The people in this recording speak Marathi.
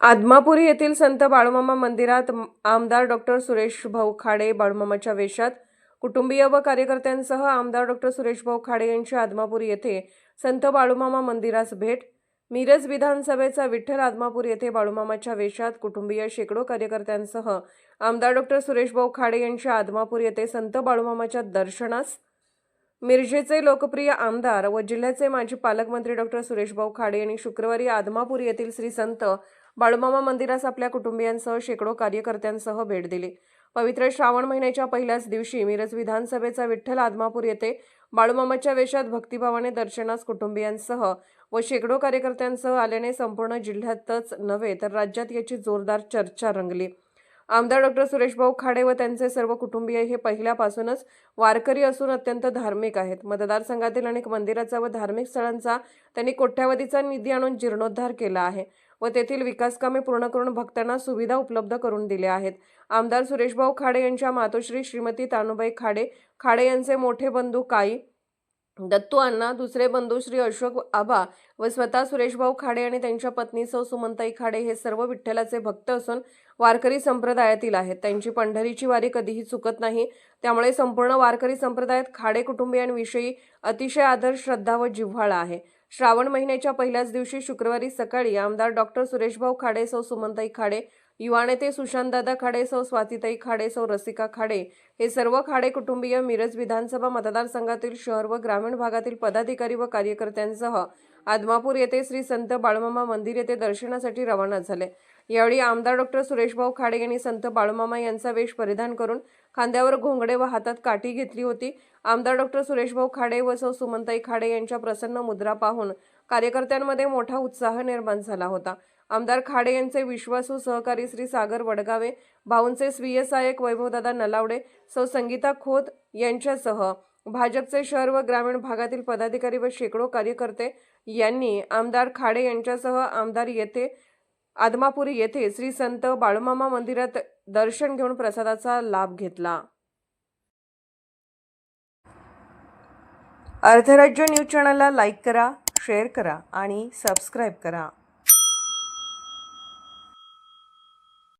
आदमापुरी येथील संत बाळूमामा मंदिरात आमदार डॉक्टर सुरेश भाऊ खाडे बाळूमामाच्या वेशात कुटुंबीय व कार्यकर्त्यांसह आमदार डॉक्टर सुरेश भाऊ खाडे यांची आदमापुरी येथे संत बाळूमामा मंदिरास भेट. मिरज विधानसभेचा विठ्ठल आदमापूर येथे बाळूमामाच्या वेशात कुटुंबीय शेकडो कार्यकर्त्यांसह आमदार डॉक्टर सुरेश भाऊ खाडे यांच्या आदमापूर येथे संत बाळूमामाच्या दर्शनास मिरजेचे लोकप्रिय आमदार व जिल्ह्याचे माजी पालकमंत्री डॉक्टर सुरेशभाऊ खाडे यांनी शुक्रवारी आदमापूर येथील श्री संत बाळूमामा मंदिरास आपल्या कुटुंबियांसह शेकडो कार्यकर्त्यांसह भेट दिली. पवित्र श्रावण महिन्याच्या पहिल्याच दिवशी मिरज विधानसभेचा विठ्ठल आदमापूर येथे बाळूमामाच्या वेशात भक्तिभावाने दर्शनास कुटुंबियांसह व शेकडो कार्यकर्त्यांसह आल्याने संपूर्ण जिल्ह्यातच नव्हे तर राज्यात याची जोरदार चर्चा रंगली. आमदार डॉक्टर सुरेशभाऊ खाडे व त्यांचे सर्व कुटुंबीय हे पहिल्यापासूनच वारकरी असून अत्यंत धार्मिक आहेत. मतदारसंघातील अनेक मंदिराचा व धार्मिक स्थळांचा त्यांनी कोट्यावधीचा निधी आणून जीर्णोद्धार केला आहे. व तेथील विकासकामे पूर्ण करून भक्तांना सुविधा उपलब्ध करून दिल्या आहेत. आमदार सुरेशभाऊ खाडे यांच्या मातोश्री श्रीमती तानुबाई खाडे खाडे यांचे मोठे बंधू काई दत्तू अण्णा दुसरे बंधू श्री अशोक आबा व स्वतः सुरेशभाऊ खाडे आणि त्यांच्या पत्नी सौ सुमंताई खाडे हे सर्व विठ्ठलाचे भक्त असून वारकरी संप्रदायातील आहेत. त्यांची पंढरीची वारी कधीही चुकत नाही. त्यामुळे संपूर्ण वारकरी संप्रदायात खाडे कुटुंबियांविषयी अतिशय आदर श्रद्धा व जिव्हाळा आहे. श्रावण महिन्याच्या पहिल्याच दिवशी शुक्रवारी सकाळी आमदार डॉक्टर सुरेशभाऊ खाडे सौ सुमनताई खाडे युवा नेते सुशांतदादा खाडे सौ स्वातीताई खाडे सौ रसिका खाडे हे सर्व खाडे कुटुंबीय मिरज विधानसभा मतदारसंघातील शहर व ग्रामीण भागातील पदाधिकारी व कार्यकर्त्यांसह आदमापूर येथे श्री संत बाळमामा मंदिर येथे दर्शनासाठी रवाना झाले. यावेळी आमदार डॉक्टर सुरेशभाऊ खाडे यांनी संत बाळूमामा यांचा वेश परिधान करून खांद्यावर घोंगडे व हातात काठी घेतली होती. आमदार डॉक्टर सुरेशभाऊ खाडे व सौ सुमंताई खाडे यांच्या प्रसन्न मुद्रा पाहून कार्यकर्त्यांमध्ये मोठा उत्साह निर्माण झाला होता. आमदार खाडे यांचे विश्वासू सहकारी श्री सागर वडगावे भाऊंचे स्वीय सहाय्यक वैभवदादा नलावडे सौ संगीता खोत यांच्यासह भाजपचे शहर व ग्रामीण भागातील पदाधिकारी व शेकडो कार्यकर्ते यांनी आमदार खाडे यांच्यासह आमदार येथे आदमापुरी येथे श्री संत बाळूमामा मंदिरात दर्शन घेऊन प्रसादाचा लाभ घेतला. अर्थराज्य न्यूज चॅनलला लाईक करा शेअर करा आणि सबस्क्राईब करा.